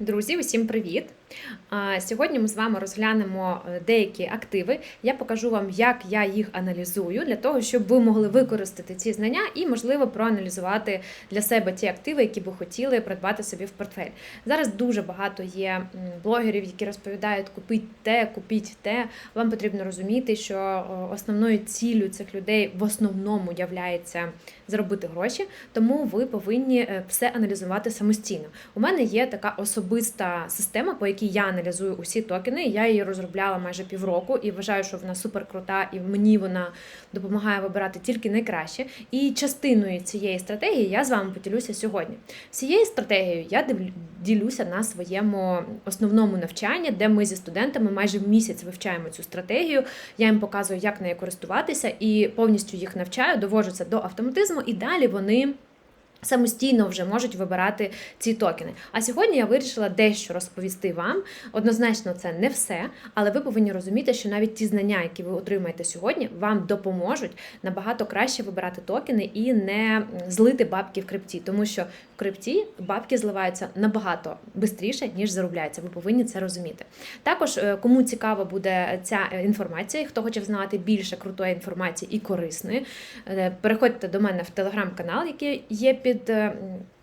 Друзі, усім привіт! Сьогодні ми з вами розглянемо е, деякі активи. Я покажу вам, як я їх аналізую, для того, щоб ви могли використати ці знання і, можливо, проаналізувати для себе ті активи, які би хотіли придбати собі в портфель. Зараз дуже багато є блогерів, які розповідають купіть те, купіть те. Вам потрібно розуміти, що основною ціллю цих людей в основному являється заробити гроші, тому ви повинні е, все аналізувати самостійно. У мене є така особиста система, по якій я аналізую усі токени. Я її розробляла майже півроку і вважаю, що вона супер крута, і мені вона допомагає вибирати тільки найкраще. І частиною цієї стратегії я з вами поділюся сьогодні. Цією стратегією я дивлю- ділюся на своєму основному навчанні, де ми зі студентами майже місяць вивчаємо цю стратегію. Я їм показую, як нею користуватися, і повністю їх навчаю, довожу це до автоматизму, і далі вони. Самостійно вже можуть вибирати ці токени. А сьогодні я вирішила дещо розповісти вам. Однозначно, це не все, але ви повинні розуміти, що навіть ті знання, які ви отримаєте сьогодні, вам допоможуть набагато краще вибирати токени і не злити бабки в крипті, тому що в крипті бабки зливаються набагато швидше, ніж заробляються. Ви повинні це розуміти. Також, е, кому цікава буде ця е, інформація, хто хоче знати більше крутої інформації і корисної, е, переходьте до мене в телеграм-канал, який є під е,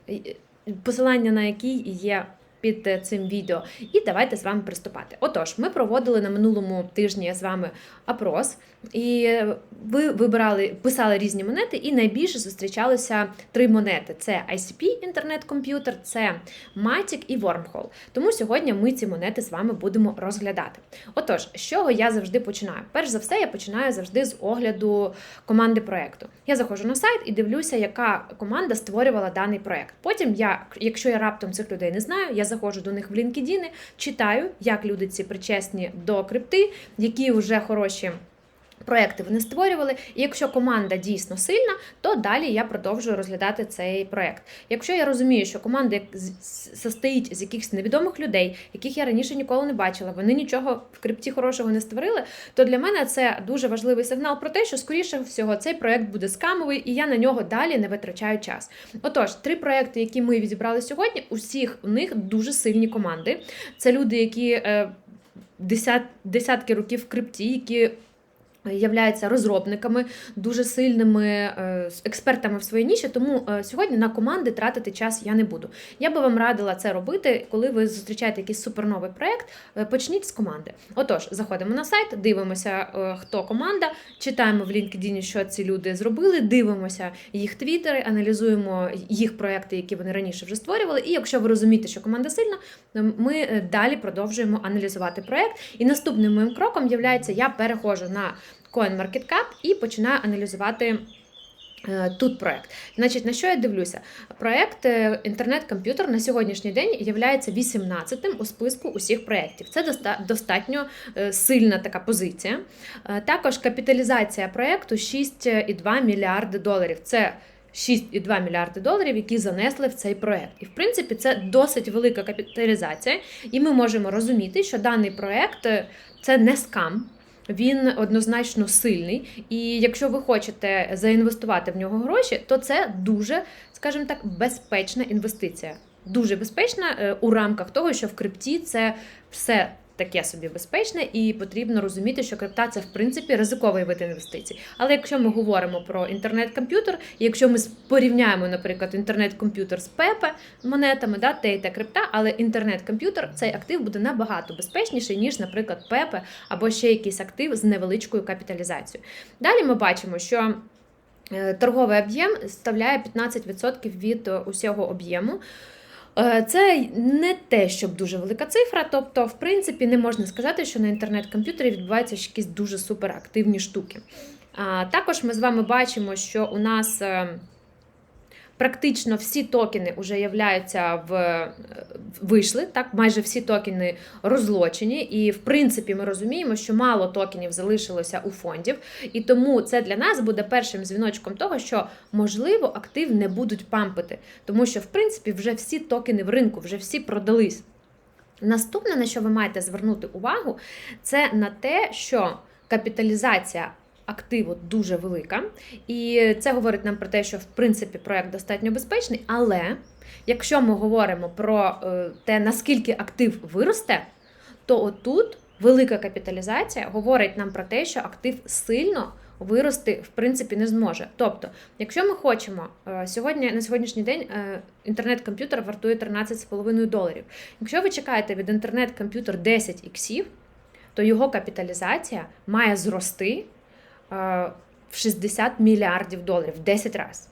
м, посилання на який є. Під е, цим відео, і давайте з вами приступати. Отож, ми проводили на минулому тижні з вами опрос, і ви вибирали, писали різні монети, і найбільше зустрічалися три монети: це ICP, інтернет-комп'ютер, це Matic і Wormhole. Тому сьогодні ми ці монети з вами будемо розглядати. Отож, з чого я завжди починаю? Перш за все, я починаю завжди з огляду команди проекту. Я заходжу на сайт і дивлюся, яка команда створювала даний проект. Потім я, якщо я раптом цих людей не знаю, я заходжу до них в LinkedIn, читаю, як люди ці причесні до крипти, які вже хороші. Проекти вони створювали, і якщо команда дійсно сильна, то далі я продовжую розглядати цей проект. Якщо я розумію, що команда состоїть з якихось невідомих людей, яких я раніше ніколи не бачила, вони нічого в крипті хорошого не створили, то для мене це дуже важливий сигнал про те, що скоріше всього цей проект буде скамовий, і я на нього далі не витрачаю час. Отож, три проекти, які ми відібрали сьогодні, усіх у них дуже сильні команди. Це люди, які е, десят, десятки років в крипті, які являються розробниками, дуже сильними е, експертами в своїй ніші, тому е, сьогодні на команди тратити час я не буду. Я би вам радила це робити, коли ви зустрічаєте якийсь суперновий проект. е, Почніть з команди. Отож, заходимо на сайт, дивимося, хто команда, читаємо в LinkedIn, що ці люди зробили, дивимося їх твіттери, аналізуємо їх проекти, які вони раніше вже створювали. І якщо ви розумієте, що команда сильна, ми далі продовжуємо аналізувати проект. І наступним моїм кроком є, я переходжу на CoinMarketCap і починаю аналізувати. е, Тут проект. Значить, на що я дивлюся? Проект е, інтернет-комп'ютер на сьогоднішній день є 18-тим у списку усіх проєктів. Це доста- достатньо е, сильна така позиція. Також капіталізація проекту 6,2 мільярди доларів. Це 6,2 мільярди доларів, які занесли в цей проект. І в принципі це досить велика капіталізація, і ми можемо розуміти, що даний проект це не скам. Він однозначно сильний, і якщо ви хочете заінвестувати в нього гроші, то це дуже, скажімо так, безпечна інвестиція. Дуже безпечна е, у рамках того, що в крипті це все таке собі безпечне, і потрібно розуміти, що крипта це в принципі ризиковий вид інвестицій. Але якщо ми говоримо про інтернет-комп'ютер, якщо ми порівняємо, наприклад, інтернет-комп'ютер з ПЕПе монетами, да, те і те крипта, але інтернет-комп'ютер цей актив буде набагато безпечніший, ніж, наприклад, ПЕПе або ще якийсь актив з невеличкою капіталізацією. Далі ми бачимо, що е, торговий об'єм ставляє 15% від е, усього об'єму. Е, Це не те, щоб дуже велика цифра. Тобто, в принципі, не можна сказати, що на інтернет-комп'ютері відбуваються якісь дуже суперактивні штуки. Також ми з вами бачимо, що у нас е, практично всі токени вже являються в е, вийшли. Так, майже всі токени розлочені, і в принципі ми розуміємо, що мало токенів залишилося у фондів, і тому це для нас буде першим дзвіночком того, що можливо актив не будуть пампити, тому що в принципі вже всі токени в ринку, вже всі продались. Наступне, на що ви маєте звернути увагу, це на те, що капіталізація активу дуже велика, і це говорить нам про те, що в принципі проект достатньо безпечний, але якщо ми говоримо про е, те, наскільки актив виросте, то отут велика капіталізація говорить нам про те, що актив сильно вирости в принципі не зможе. Тобто, якщо ми хочемо е, сьогодні на сьогоднішній день е, інтернет-комп'ютер вартує 13,5 доларів. Якщо ви чекаєте від інтернет-комп'ютер 10 іксів, то його капіталізація має зрости в 60 мільярдів доларів в 10 разів.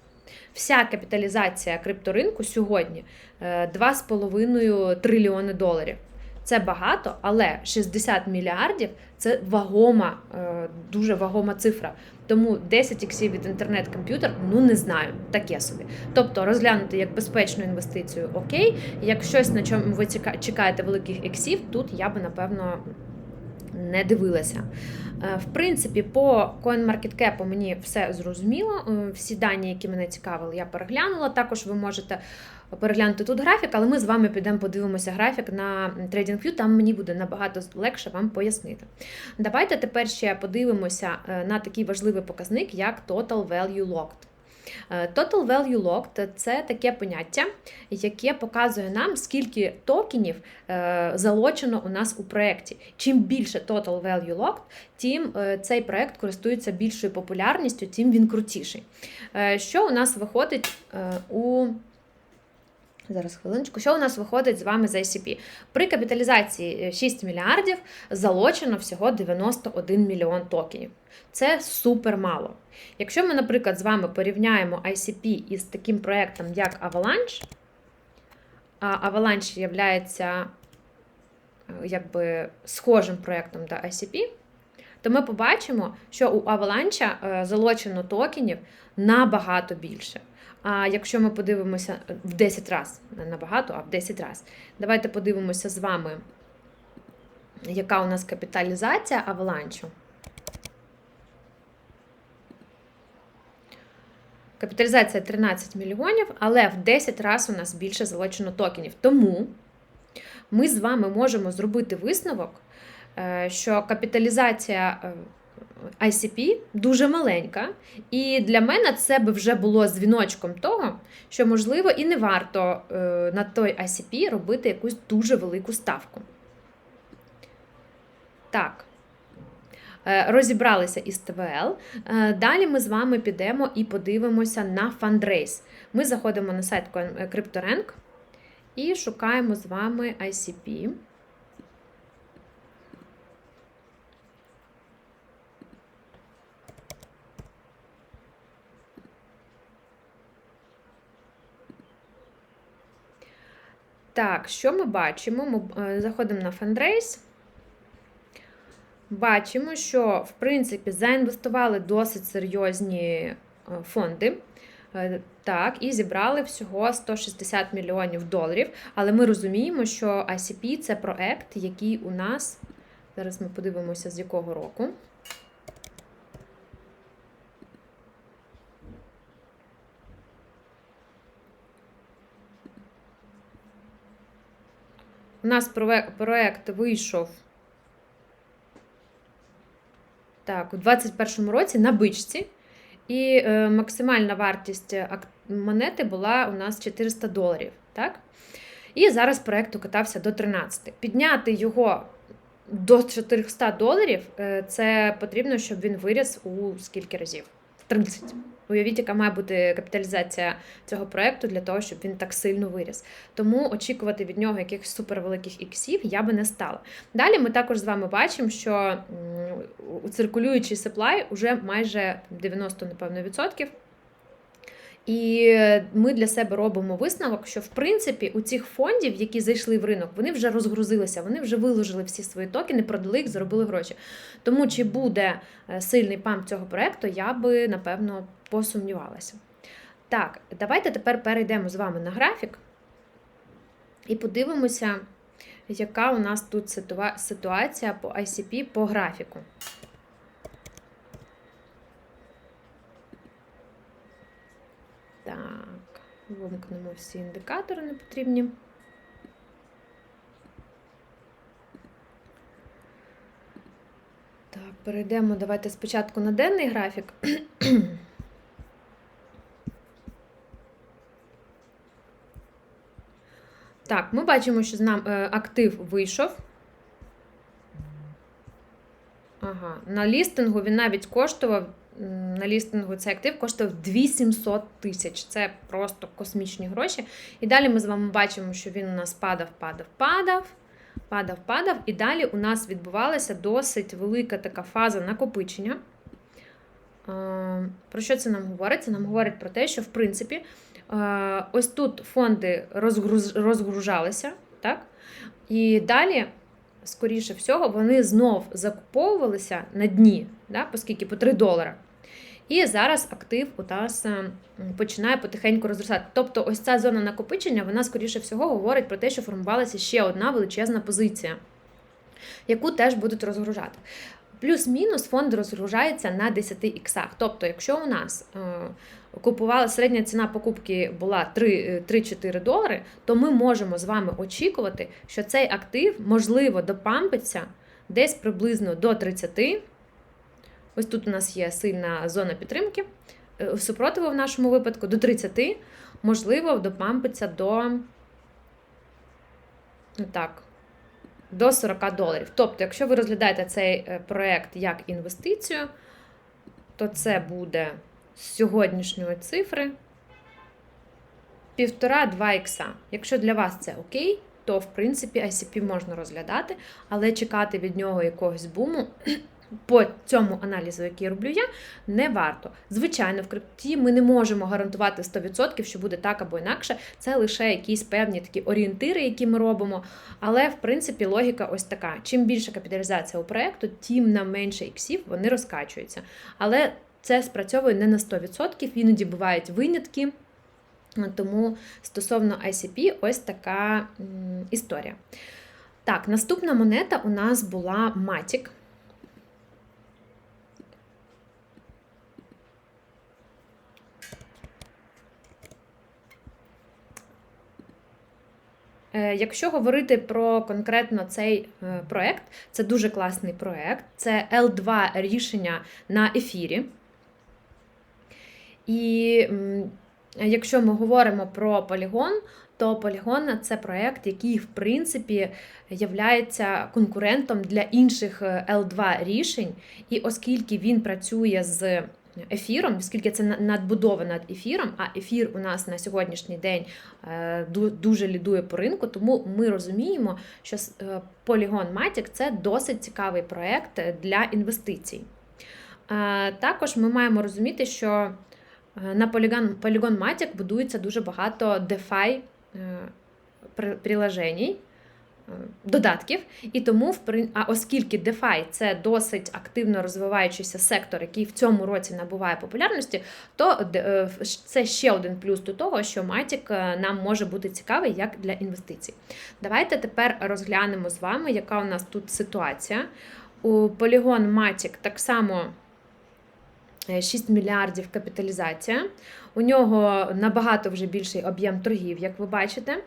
Вся капіталізація крипторинку сьогодні 2,5 трильйони доларів. Це багато, але 60 мільярдів це вагома, е, дуже вагома цифра. Тому 10 іксів від інтернет-комп'ютер, ну не знаю, таке собі. Тобто розглянути як безпечну інвестицію окей. Як щось, на чому ви чекаєте великих іксів, тут я би напевно не дивилася. Е, в принципі, по CoinMarketCap мені все зрозуміло. Е, всі дані, які мене цікавили, я переглянула. Також ви можете переглянути тут графік, але ми з вами підемо подивимося графік на TradingView, там мені буде набагато легше вам пояснити. Давайте тепер ще подивимося е, на такий важливий показник, як Total Value Locked. Е, Total Value Locked – це таке поняття, яке показує нам, скільки токенів е, залочено у нас у проєкті. Чим більше Total Value Locked, тим цей проєкт користується більшою популярністю, тим він крутіший. Що у нас виходить у Зараз хвилиночку, що у нас виходить з вами з ICP? При капіталізації 6 мільярдів залочено всього 91 мільйон токенів. Це супер мало. Якщо ми, наприклад, з вами порівняємо ICP із таким проєктом, як Avalanche, а Avalanche є е, якби схожим проєктом до ICP, то ми побачимо, що у Avalanche е, залочено токенів набагато більше. А якщо ми подивимося в 10 разів, не набагато, а в 10 разів, давайте подивимося з вами, яка у нас капіталізація аваланчу. Капіталізація 13 мільйонів, але в 10 разів у нас більше залучено токенів. Тому ми з вами можемо зробити висновок, е, що капіталізація е, ICP дуже маленька, і для мене це би вже було дзвіночком того, що, можливо, і не варто е, на той ICP робити якусь дуже велику ставку. Так. Е, розібралися із ТВЛ. Е, далі ми з вами підемо і подивимося на фандрейс. Ми заходимо на сайт CryptoRank і шукаємо з вами ICP. Так, що ми бачимо? Ми е, заходимо на фандрейс. Бачимо, що, в принципі, заінвестували досить серйозні е, фонди. Е, так, і зібрали всього 160 мільйонів доларів. Але ми розуміємо, що ICP це проект, який у нас. Зараз ми подивимося, з якого року. У нас проект вийшов так, у 2021 році на бичці, і е, максимальна вартість монети була у нас 400 доларів. Так? І зараз проект укатався до 13. Підняти його до 400 доларів е, це потрібно, щоб він виріс у скільки разів? 30. Уявіть, яка має бути капіталізація цього проекту для того, щоб він так сильно виріс. Тому очікувати від нього якихось супервеликих іксів я би не стала. Далі ми також з вами бачимо, що циркулюючий supply вже майже 90, напевно, відсотків. І ми для себе робимо висновок, що в принципі у цих фондів, які зайшли в ринок, вони вже розгрузилися, вони вже виложили всі свої токени, продали їх, заробили гроші. Тому чи буде е, сильний памп цього проекту, я би напевно посумнівалася. Так, давайте тепер перейдемо з вами на графік і подивимося, яка у нас тут ситуація по ICP по графіку. Так, вимкнемо всі індикатори не потрібні. Так, перейдемо, давайте спочатку на денний графік. Так, ми бачимо, що з нам е, актив вийшов. Ага, на лістингу він навіть коштував. На лістингу цей актив коштував 2700 тисяч. Це просто космічні гроші. І далі ми з вами бачимо, що він у нас падав, падав, падав, падав, падав. І далі у нас відбувалася досить велика така фаза накопичення. Про що це нам говорить? Це нам говорить про те, що в принципі ось тут фонди розгружалися, так? І далі, скоріше всього, вони знов закуповувалися на дні, да? оскільки по 3 долара. І зараз актив у нас е, починає потихеньку розростати. Тобто, ось ця зона накопичення, вона, скоріше всього, говорить про те, що формувалася ще одна величезна позиція, яку теж будуть розгружати. Плюс-мінус фонд розгружається на 10 іксах. Тобто, якщо у нас купувала середня ціна покупки була 3 е, 3-4 долари, то ми можемо з вами очікувати, що цей актив можливо допампиться десь приблизно до 30. Ось тут у нас є сильна зона підтримки, е, супротиву в нашому випадку до 30, можливо, допампиться до ну, так, до 40 доларів. Тобто, якщо ви розглядаєте цей е, проект як інвестицію, то це буде з сьогоднішньої цифри 1,5-2 ікса. Якщо для вас це окей, то в принципі ICP можна розглядати, але чекати від нього якогось буму. По цьому аналізу, який роблю я, не варто. Звичайно, в крипті ми не можемо гарантувати 100%, що буде так або інакше. Це лише якісь певні такі орієнтири, які ми робимо. Але в принципі логіка ось така: чим більша капіталізація у проєкту, тим на менше іксів вони розкачуються. Але це спрацьовує не на 100%, іноді бувають винятки. Тому стосовно ICP, ось така історія. Так, наступна монета у нас була Matic. Е, Якщо говорити про конкретно цей е, проект, це дуже класний проект. Це L2 рішення на ефірі. І якщо ми говоримо про полігон, то полігон це проект, який, в принципі, являється конкурентом для інших е, L2 рішень. І оскільки він працює з ефіром, оскільки це надбудова над ефіром, а ефір у нас на сьогоднішній день е, дуже лідує по ринку, тому ми розуміємо, що е, Polygon Matic це досить цікавий проект для інвестицій. Е, Також ми маємо розуміти, що е, на Polygon, Polygon Matic будується дуже багато DeFi е, приложеній, е, додатків. І тому, а оскільки DeFi – це досить активно розвиваючийся сектор, який в цьому році набуває популярності, то е, це ще один плюс до того, що е, нам може бути цікавий як для інвестицій. Давайте тепер розглянемо з вами, яка у нас тут ситуація. У Polygon Matic так само. Е, 6 мільярдів капіталізація. У нього набагато вже більший об'єм торгів, як ви бачите.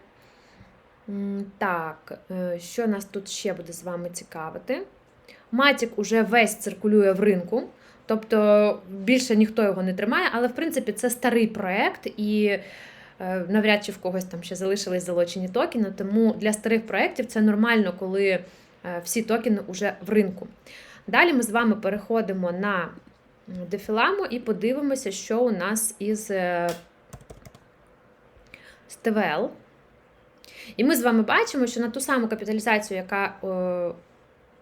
Так, е, що нас тут ще буде з вами цікавити? Матік уже весь циркулює в ринку, тобто більше ніхто його не тримає, але в принципі це старий проект і е, навряд чи в когось там ще залишились залочені токени. Тому для старих проєктів це нормально, коли е, всі токени вже в ринку. Далі ми з вами переходимо на дефіламу і подивимося, що у нас із е, ТВЛ. І ми з вами бачимо, що на ту саму капіталізацію, яка е,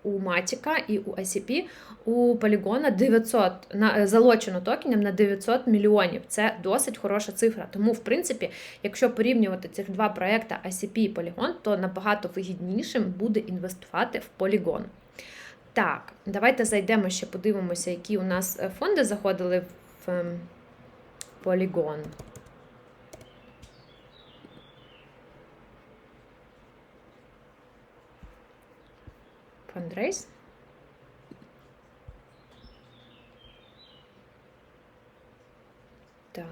у Матіка і у ICP, у Полігона 900 на е, залочено токенів на 900 мільйонів. Це досить хороша цифра. Тому, в принципі, якщо порівнювати цих два проекти ICP і Polygon, то набагато вигіднішим буде інвестувати в Polygon. Так, давайте зайдемо ще подивимося, які у нас е, фонди заходили в ем, Polygon. Fundraise. Так.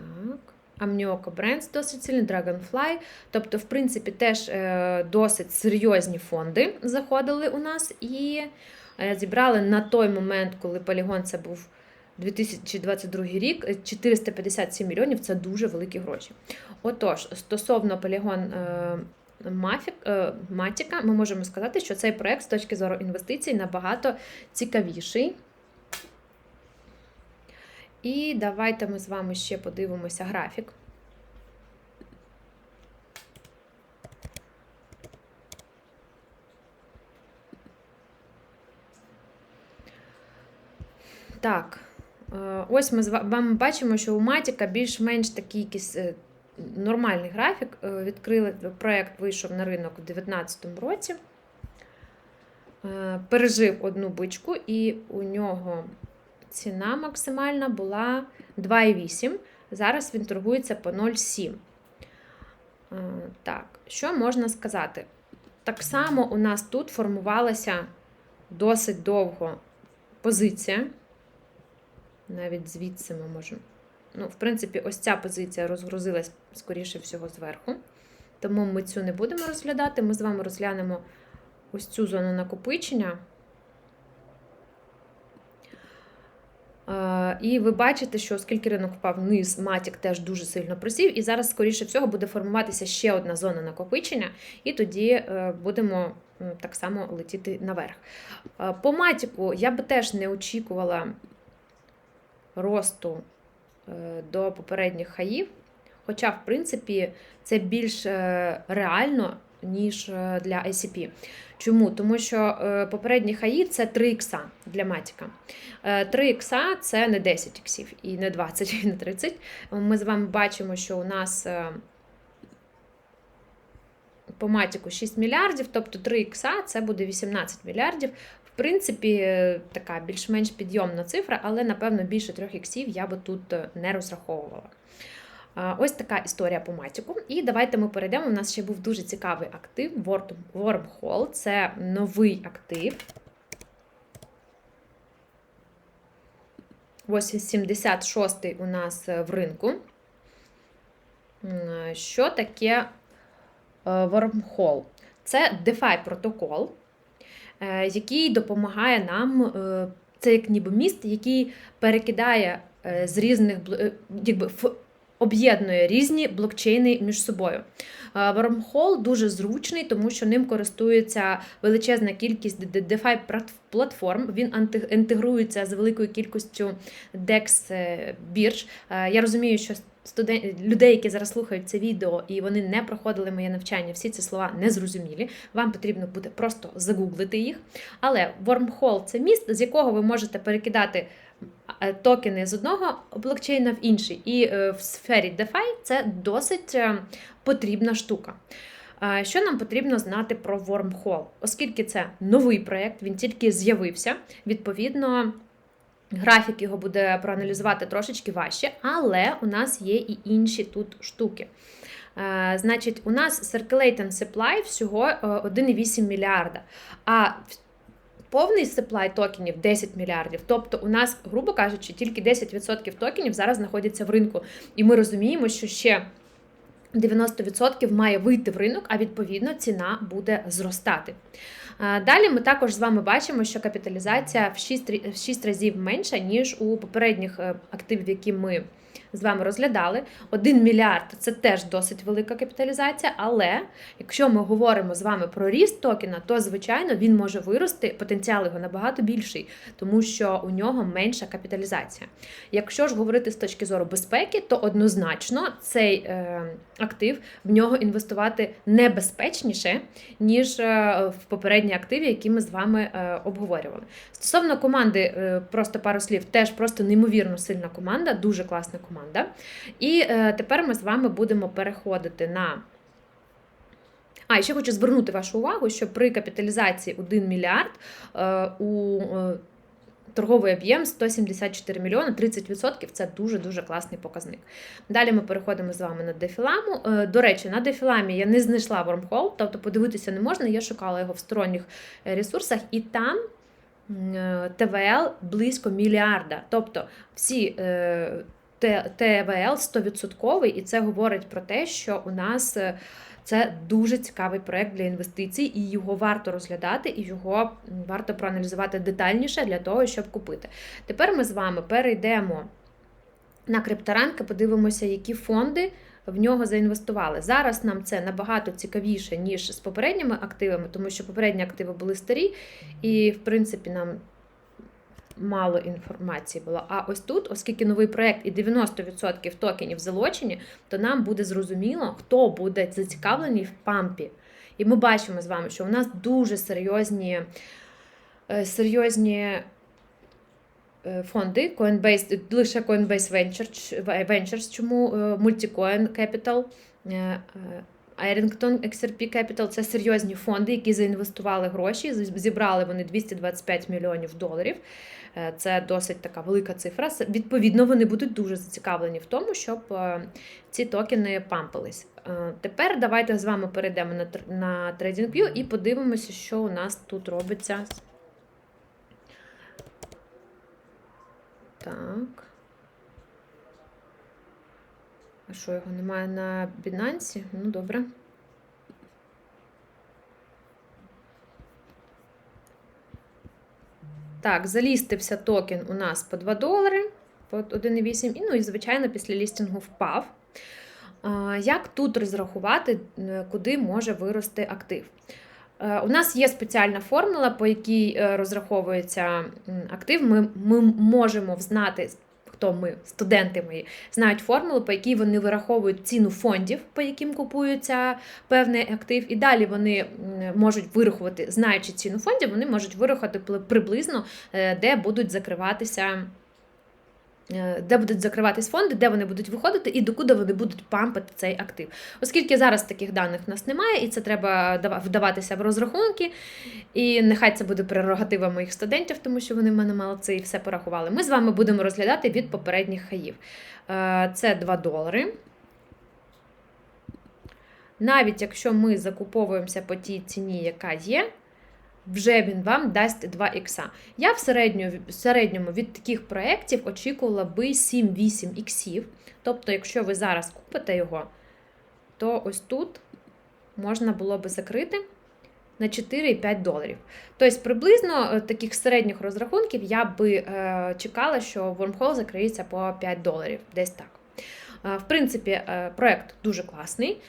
Amnioco Brands досить сильний, Dragonfly. Тобто, в принципі, теж е, досить серйозні фонди заходили у нас і зібрали на той момент, коли полігон це був 2022 рік, е, 457 мільйонів це дуже великі гроші. Отож, стосовно полігон е, е, Матіка, ми можемо сказати, що цей проект з точки зору інвестицій набагато цікавіший. І давайте ми з вами ще подивимося графік. Так, е, ось ми з вами бачимо, що у Матіка більш-менш такий якийсь е, нормальний графік. Е, відкрили проєкт вийшов на ринок у 2019 році. Пережив одну бичку, і у нього ціна максимальна була 2,8. Зараз він торгується по 0,7. Так, що можна сказати? Так само у нас тут формувалася досить довго позиція. Навіть звідси ми можемо. Ну, в принципі, ось ця позиція розгрузилась, скоріше всього, зверху. Тому ми цю не будемо розглядати. Ми з вами розглянемо ось цю зону накопичення. І ви бачите, що оскільки ринок впав вниз, матік теж дуже сильно просів, і зараз, скоріше всього, буде формуватися ще одна зона накопичення, і тоді е, будемо так само летіти наверх. По матіку я би теж не очікувала росту е, до попередніх хаїв. Хоча, в принципі, це більш е, реально, ніж е, для ICP. Чому? Тому що попередні хаї це 3 ікса для матіка. 3 ікса це не 10 іксів, і не 20, і не 30. Ми з вами бачимо, що у нас по матіку 6 мільярдів, тобто 3 ікса це буде 18 мільярдів. В принципі, така більш-менш підйомна цифра, але, напевно, більше трьох іксів я би тут е, не розраховувала. Ось така історія по матіку. І давайте ми перейдемо. У нас ще був дуже цікавий актив Wormhole. Це новий актив. Ось 76-й у нас е, в ринку. Що таке е, Wormhole? Це DeFi протокол. Е, який допомагає нам, е, це як ніби міст, який перекидає е, з різних якби, об'єднує різні блокчейни між собою. Wormhole дуже зручний, тому що ним користується величезна кількість DeFi платформ. Він інтегрується з великою кількістю DEX бірж. Я розумію, що студент... людей, які зараз слухають це відео, і вони не проходили моє навчання, всі ці слова не зрозумілі. Вам потрібно буде просто загуглити їх. Але Wormhole – це міст, з якого ви можете перекидати е, токени з одного блокчейна в інший. І е, в сфері DeFi це досить е, потрібна штука. Що нам потрібно знати про Wormhole? Оскільки це новий проєкт, він тільки з'явився, відповідно. Графік його буде проаналізувати трошечки важче, але у нас є і інші тут штуки. Е, значить, у нас Circulating Supply всього 1,8 е, мільярда. А повний supply токенів 10 мільярдів. Тобто, у нас, грубо кажучи, тільки 10% токенів зараз знаходяться в ринку. І ми розуміємо, що ще 90% має вийти в ринок, а відповідно ціна буде зростати. Далі ми також з вами бачимо, що капіталізація в 6 в 6 разів менша, ніж у попередніх е, активів, які ми з вами розглядали. 1 мільярд це теж досить велика капіталізація, але якщо ми говоримо з вами про ріст токена, то, звичайно, він може вирости, потенціал його набагато більший, тому що у нього менша капіталізація. Якщо ж говорити з точки зору безпеки, то однозначно цей е, актив в нього інвестувати небезпечніше, ніж е, в попередні активи, які ми з вами е, обговорювали. Стосовно команди, е, просто пару слів, теж просто неймовірно сильна команда, дуже класна команда. І тепер ми з вами будемо переходити на. А, ще хочу звернути вашу увагу, що при капіталізації 1 мільярд у торговий об'єм 174 мільйони, 30% це дуже-дуже класний показник. Далі ми переходимо з вами на дефіламу. Е, до речі, на дефіламі я не знайшла Wormhole, тобто подивитися не можна, я шукала його в сторонніх е, ресурсах, і там. Е, ТВЛ близько мільярда. Тобто всі ТВЛ 100%, і це говорить про те, що у нас це дуже цікавий проект для інвестицій, і його варто розглядати, і його варто проаналізувати детальніше для того, щоб купити. Тепер ми з вами перейдемо на крипторанки, подивимося, які фонди в нього заінвестували. Зараз нам це набагато цікавіше, ніж з попередніми активами, тому що попередні активи були старі, і, в принципі, нам мало інформації було. А ось тут, оскільки новий проект і 90% токенів залочені, то нам буде зрозуміло, хто буде зацікавлений в пампі. І ми бачимо з вами, що у нас дуже серйозні е, серйозні е, фонди, Coinbase, лише Coinbase Ventures, Ventures чому е, Multicoin Capital, Arrington XRP Capital це серйозні фонди, які заінвестували гроші. Зібрали вони 225 мільйонів доларів. Це досить така велика цифра. Відповідно, вони будуть дуже зацікавлені в тому, щоб ці токени пампились. Тепер давайте з вами перейдемо на TradingView і подивимося, що у нас тут робиться. Так. А що його немає на Binance? Ну, добре. Так, залістився токен у нас по 2 долари, по 1,8, і, ну і, звичайно, після лістингу впав. Як тут розрахувати, куди може вирости актив? Е, у нас є спеціальна формула, по якій е, розраховується актив. Ми ми можемо знати хто ми, студенти мої, знають формулу, по якій вони вираховують ціну фондів, по яким купується певний актив, і далі вони можуть вирахувати, знаючи ціну фондів, вони можуть вирахувати приблизно, е, де будуть закриватися. Е, де будуть закриватись фонди, де вони будуть виходити і докуди вони будуть пампити цей актив. Оскільки зараз таких даних в нас немає, і це треба вдаватися в розрахунки, і нехай це буде прерогатива моїх студентів, тому що вони в мене молодці і все порахували. Ми з вами будемо розглядати від попередніх хаїв. Е, це 2 долари. Навіть якщо ми закуповуємося по тій ціні, яка є, вже він вам дасть 2 ікса. Я в середньому, від таких проєктів очікувала би 7-8 іксів. Тобто, якщо ви зараз купите його, то ось тут можна було би закрити на 4,5 доларів. Тобто, приблизно е, таких середніх розрахунків я би е, чекала, що Wormhole закриється по 5 доларів. Десь так. Е, в принципі, проєкт дуже класний.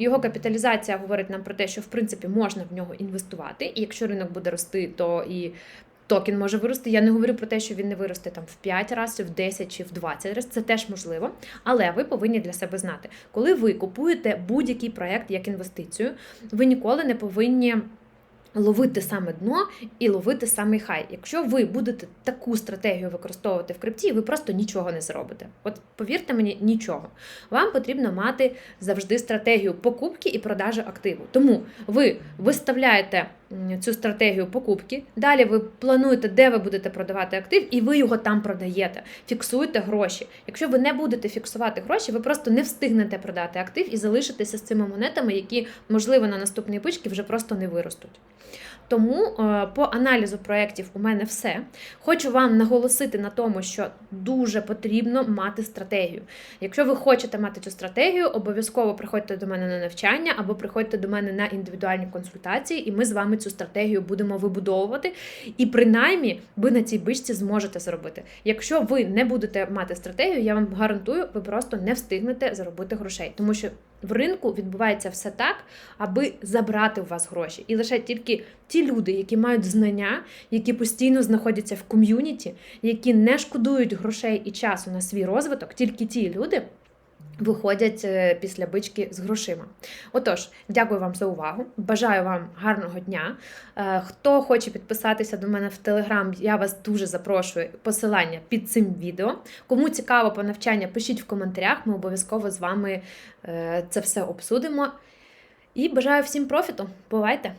Його капіталізація говорить нам про те, що в принципі можна в нього інвестувати, і якщо ринок буде рости, то і токен може вирости. Я не говорю про те, що він не виросте там в 5 разів, в 10 чи в 20 разів. Це теж можливо. Але ви повинні для себе знати, коли ви купуєте будь-який проект як інвестицію, ви ніколи не повинні. Ловити саме дно і ловити саме хай. Якщо ви будете таку стратегію використовувати в крипті, ви просто нічого не зробите. От повірте мені, нічого. Вам потрібно мати завжди стратегію покупки і продажу активу. Тому ви виставляєте цю стратегію покупки. Далі ви плануєте, де ви будете продавати актив, і ви його там продаєте. Фіксуєте гроші. Якщо ви не будете фіксувати гроші, ви просто не встигнете продати актив і залишитеся з цими монетами, які, можливо, на наступній пичці вже просто не виростуть. Тому е, по аналізу проєктів у мене все. Хочу вам наголосити на тому, що дуже потрібно мати стратегію. Якщо ви хочете мати цю стратегію, обов'язково приходьте до мене на навчання або приходьте до мене на індивідуальні консультації, і ми з вами цю стратегію будемо вибудовувати. І принаймні ви на цій бичці зможете зробити. Якщо ви не будете мати стратегію, я вам гарантую, ви просто не встигнете заробити грошей, тому що в ринку відбувається все так, аби забрати у вас гроші. І лише тільки ті люди, які мають знання, які постійно знаходяться в ком'юніті, які не шкодують грошей і часу на свій розвиток, тільки ті люди. Виходять е, після бички з грошима. Отож, дякую вам за увагу. Бажаю вам гарного дня. Е, хто хоче підписатися до мене в Телеграм, я вас дуже запрошую. Посилання під цим відео. Кому цікаво по навчання, пишіть в коментарях, ми обов'язково з вами е, це все обсудимо. І бажаю всім профіту. Бувайте!